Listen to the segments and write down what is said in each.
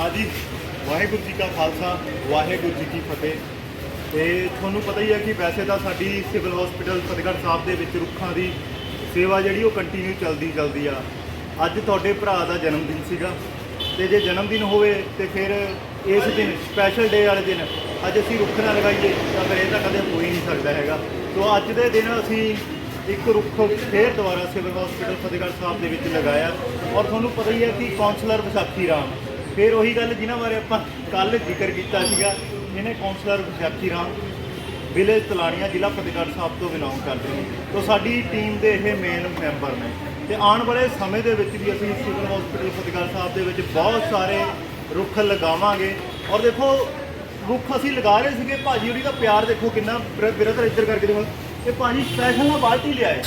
ਹਾਂਜੀ, ਵਾਹਿਗੁਰੂ ਜੀ ਕਾ ਖਾਲਸਾ, ਵਾਹਿਗੁਰੂ ਜੀ ਕੀ ਫਤਿਹ। ਤੇ ਤੁਹਾਨੂੰ ਪਤਾ ਹੀ ਹੈ ਕਿ ਵੈਸੇ ਤਾਂ ਸਾਡੀ ਸਿਵਲ ਹਸਪੀਟਲ ਫਤਿਹਗੜ੍ਹ ਸਾਹਿਬ ਦੇ ਵਿੱਚ ਰੁੱਖਾਂ ਦੀ ਸੇਵਾ ਜਿਹੜੀ ਉਹ ਕੰਟੀਨਿਊ ਚੱਲਦੀ ਚੱਲਦੀ ਆ। ਅੱਜ ਤੁਹਾਡੇ ਭਰਾ ਦਾ ਜਨਮ ਦਿਨ ਸੀਗਾ। ਤੇ ਜੇ ਜਨਮ ਦਿਨ ਹੋਵੇ ਤੇ ਫਿਰ ਇਸ ਦਿਨ ਸਪੈਸ਼ਲ ਡੇ ਵਾਲੇ ਦਿਨ, ਅੱਜ ਅਸੀਂ ਰੁੱਖ ਨਾ ਲਗਾਈਏ, ਤਾਂ ਫਿਰ ਇਹ ਤਾਂ ਕਦੇ ਹੋ ਹੀ ਨਹੀਂ ਸਕਦਾ ਹੈਗਾ। ਸੋ ਅੱਜ ਦੇ ਦਿਨ ਅਸੀਂ ਇੱਕ ਰੁੱਖ ਫੇਰ ਦੁਬਾਰਾ ਸਿਵਲ ਹਸਪੀਟਲ ਫਤਿਹਗੜ੍ਹ ਸਾਹਿਬ ਦੇ ਵਿੱਚ ਲਗਾਇਆ। ਔਰ ਤੁਹਾਨੂੰ ਪਤਾ ਹੀ ਹੈ ਕਿ ਕਾਉਂਸਲਰ ਵਿਸਾਖੀ ਰਾਮ ਫਿਰ ਉਹੀ ਗੱਲ ਜਿਨ੍ਹਾਂ ਬਾਰੇ ਆਪਾਂ ਕੱਲ ਜ਼ਿਕਰ ਕੀਤਾ ਸੀਗਾ, ਇਹਨੇ ਕੌਂਸਲਰ ਵਿਸਾਖੀ ਰਾਮ ਵਿਲੇਜ ਤਲਾਣੀਆਂ, ਜ਼ਿਲ੍ਹਾ ਫਤਿਹਗੜ੍ਹ ਸਾਹਿਬ ਤੋਂ ਬਿਲੋਂਗ ਕਰਦੇ ਨੇ। ਤੋਂ ਸਾਡੀ ਟੀਮ ਦੇ ਇਹ ਮੇਨ ਮੈਂਬਰ ਨੇ। ਤੇ ਆਉਣ ਵਾਲੇ ਸਮੇਂ ਦੇ ਵਿੱਚ ਵੀ ਅਸੀਂ ਸਿਵਲ ਹਸਪੀਟਲ ਫਤਿਹਗੜ੍ਹ ਸਾਹਿਬ ਦੇ ਵਿੱਚ ਬਹੁਤ ਸਾਰੇ ਰੁੱਖ ਲਗਾਵਾਂਗੇ। ਔਰ ਦੇਖੋ, ਰੁੱਖ ਅਸੀਂ ਲਗਾ ਰਹੇ ਸੀਗੇ, ਭਾਜੀ ਉਹਦੀ ਦਾ ਪਿਆਰ ਦੇਖੋ ਕਿੰਨਾ ਬਿਰਦਰ ਇੱਧਰ ਕਰਕੇ ਦੇਖੋ। ਇਹ ਭਾਜੀ ਸਪੈਸ਼ਲ ਨਾਲ ਬਾਲਟੀ ਲਿਆਏ।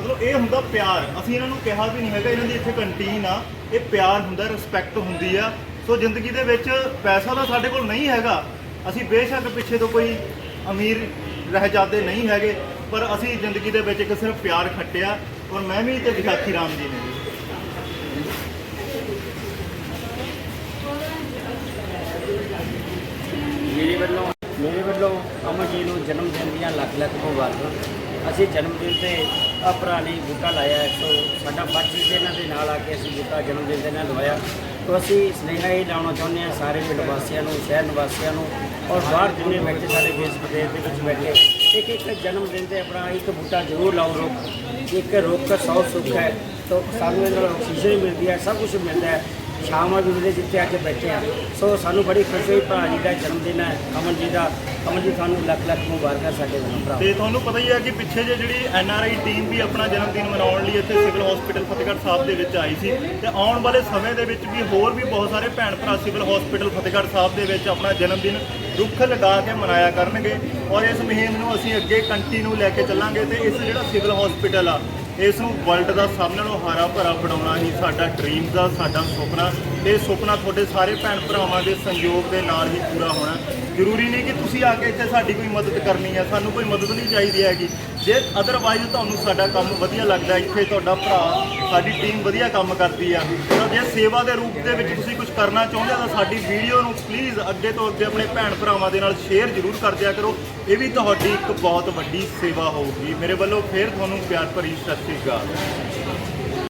ਮਤਲਬ ਇਹ ਹੁੰਦਾ ਪਿਆਰ। ਅਸੀਂ ਇਹਨਾਂ ਨੂੰ ਕਿਹਾ ਵੀ ਨਹੀਂ ਹੈਗਾ, ਇਹਨਾਂ ਦੀ ਇੱਥੇ ਕੰਟੀਨ ਆ। ਇਹ ਪਿਆਰ ਹੁੰਦਾ ਰਿਸਪੈਕਟ ਹੁੰਦੀ ਆ। ਸੋ ਜ਼ਿੰਦਗੀ ਦੇ ਵਿੱਚ ਪੈਸਾ ਤਾਂ ਸਾਡੇ ਕੋਲ ਨਹੀਂ ਹੈਗਾ। ਅਸੀਂ ਬੇਸ਼ੱਕ ਪਿੱਛੇ ਤੋਂ ਕੋਈ ਅਮੀਰ ਰਹਿਜਾਦੇ ਨਹੀਂ ਹੈਗੇ, ਪਰ ਅਸੀਂ ਜ਼ਿੰਦਗੀ ਦੇ ਵਿੱਚ ਇੱਕ ਸਿਰਫ ਪਿਆਰ ਖੱਟਿਆ ਔਰ ਮੈਂ ਵੀ ਤੇ ਵਿਸਾਖੀ ਰਾਮ ਜੀ ਨੇ ਮੇਰੇ ਵੱਲੋਂ ਮੇਰੇ ਵੱਲੋਂ ਅਮਰ ਜੀ ਨੂੰ ਜਨਮ ਦਿਨ ਦੀਆਂ ਲੱਖ ਲੱਖ ਮੁਬਾਰਕਾਂ। ਅਸੀਂ ਜਨਮ ਦਿਨ ਤੇ ਆ ਭਰਾ ਨੇ ਬੂਟਾ ਲਾਇਆ ਹੈ, ਸੋ ਸਾਡਾ ਫਰਜ਼ ਦੇ ਇਹਨਾਂ ਦੇ ਨਾਲ ਆ ਕੇ ਅਸੀਂ ਬੂਟਾ ਜਨਮ ਦਿਨ ਦੇ ਨਾਲ ਲਵਾਇਆ। ਤੋ ਅਸੀਂ ਸੁਨੇਹਾ ਹੀ ਲਾਉਣਾ ਚਾਹੁੰਦੇ ਹਾਂ ਸਾਰੇ ਪਿੰਡ ਵਾਸੀਆਂ ਨੂੰ ਸ਼ਹਿਰ ਨਿਵਾਸੀਆਂ ਨੂੰ ਔਰ ਬਾਹਰ ਜਿੰਨੇ ਬੈਠੇ ਸਾਡੇ ਦੇਸ਼ ਪ੍ਰਦੇਸ਼ ਦੇ ਵਿੱਚ ਬੈਠੇ ਇੱਕ ਇੱਕ ਜਨਮ ਦਿਨ ਤੇ ਆਪਣਾ ਇੱਕ ਬੂਟਾ ਜ਼ਰੂਰ ਲਾਓ ਰੁੱਖ। ਇੱਕ ਰੁੱਖ ਸੌ ਸੁੱਖ ਹੈ। ਤੋ ਸਾਨੂੰ ਇਹਨਾਂ ਨਾਲ ਆਕਸੀਜਨ ਮਿਲਦੀ ਹੈ ਸਭ ਕੁਝ ਮਿਲਦਾ ਹੈ। ਸ਼ਾਮਾਂ ਵੀ ਮਿਲੇ ਜਿੱਥੇ ਆ ਕੇ ਬੈਠੇ ਆ। ਸੋ ਸਾਨੂੰ ਬੜੀ ਖੁਸ਼ੀ ਹੋਈ, ਭਰਾ ਜੀ ਦਾ ਜਨਮ ਦਿਨ ਹੈ ਅਮਨ ਜੀ ਦਾ। ਅਮਨ ਜੀ ਤੁਹਾਨੂੰ ਲੱਖ ਲੱਖ ਮੁਬਾਰਕਾਂ ਸਾਡੇ ਵੱਲੋਂ, ਭਰਾ। ਤੇ ਤੁਹਾਨੂੰ ਪਤਾ ਹੀ ਹੈ ਕਿ ਪਿੱਛੇ ਜੇ ਜਿਹੜੀ ਐਨ ਆਰ ਆਈ ਟੀਮ ਵੀ ਆਪਣਾ ਜਨਮ ਦਿਨ ਮਨਾਉਣ ਲਈ ਇੱਥੇ ਸਿਵਲ ਹਸਪੀਟਲ ਫਤਿਹਗੜ੍ਹ ਸਾਹਿਬ ਦੇ ਵਿੱਚ ਆਈ ਸੀ ਤੇ ਆਉਣ ਵਾਲੇ ਸਮੇਂ ਦੇ ਵਿੱਚ ਵੀ ਹੋਰ ਵੀ ਬਹੁਤ ਸਾਰੇ ਭੈਣ ਭਰਾ ਸਿਵਲ ਹਸਪੀਟਲ ਫਤਿਹਗੜ੍ਹ ਸਾਹਿਬ ਦੇ ਵਿੱਚ ਆਪਣਾ ਜਨਮ ਦਿਨ ਰੁੱਖ ਲਗਾ ਕੇ ਮਨਾਇਆ ਕਰਨਗੇ ਔਰ ਇਸ ਮੁਹਿੰਮ ਨੂੰ ਅਸੀਂ ਅੱਗੇ ਕੰਟੀਨਿਊ ਲੈ ਕੇ ਚੱਲਾਂਗੇ ਤੇ ਇਸ ਜਿਹੜਾ ਸਿਵਲ ਹਸਪੀਟਲ ਆ ਇਸ ਨੂੰ ਵਰਲਡ ਦਾ ਸਭ ਨਾਲੋਂ ਹਰਾ ਭਰਾ ਬਣਾਉਣਾ ਹੀ ਸਾਡਾ ਡ੍ਰੀਮ ਦਾ, ਸਾਡਾ ਸੁਪਨਾ। ਇਹ ਸੁਪਨਾ ਤੁਹਾਡੇ ਸਾਰੇ ਭੈਣ ਭਰਾਵਾਂ ਦੇ ਸੰਯੋਗ ਦੇ ਨਾਲ ਹੀ ਪੂਰਾ ਹੋਣਾ। ਜ਼ਰੂਰੀ ਨਹੀਂ ਕਿ ਤੁਸੀਂ ਆ ਕੇ ਇੱਥੇ ਸਾਡੀ ਕੋਈ ਮਦਦ ਕਰਨੀ ਹੈ ਸਾਨੂੰ ਕੋਈ ਮਦਦ ਨਹੀਂ ਚਾਹੀਦੀ ਹੈਗੀ। ਜੇ ਅਦਰਵਾਈਜ਼ ਤੁਹਾਨੂੰ ਸਾਡਾ ਕੰਮ ਵਧੀਆ ਲੱਗਦਾ, ਇੱਥੇ ਤੁਹਾਡਾ ਭਰਾ, ਸਾਡੀ ਟੀਮ ਵਧੀਆ ਕੰਮ ਕਰਦੀ ਆ, ਤਾਂ ਜੇ ਸੇਵਾ ਦੇ ਰੂਪ ਦੇ ਵਿੱਚ ਤੁਸੀਂ ਕੁਝ ਕਰਨਾ ਚਾਹੁੰਦੇ ਹੋ, ਤਾਂ ਸਾਡੀ ਵੀਡੀਓ ਨੂੰ ਪਲੀਜ਼ ਅੱਗੇ ਤੋਂ ਅੱਗੇ ਆਪਣੇ ਭੈਣ ਭਰਾਵਾਂ ਦੇ ਨਾਲ ਸ਼ੇਅਰ ਜ਼ਰੂਰ ਕਰ ਦਿਆ ਕਰੋ। ਇਹ ਵੀ ਤੁਹਾਡੀ ਇੱਕ ਬਹੁਤ ਵੱਡੀ ਸੇਵਾ ਹੋਊਗੀ। ਮੇਰੇ ਵੱਲੋਂ ਫੇਰ ਤੁਹਾਨੂੰ ਪਿਆਰ ਭਰੀ ਸਤਿ ਸ਼੍ਰੀ ਅਕਾਲ।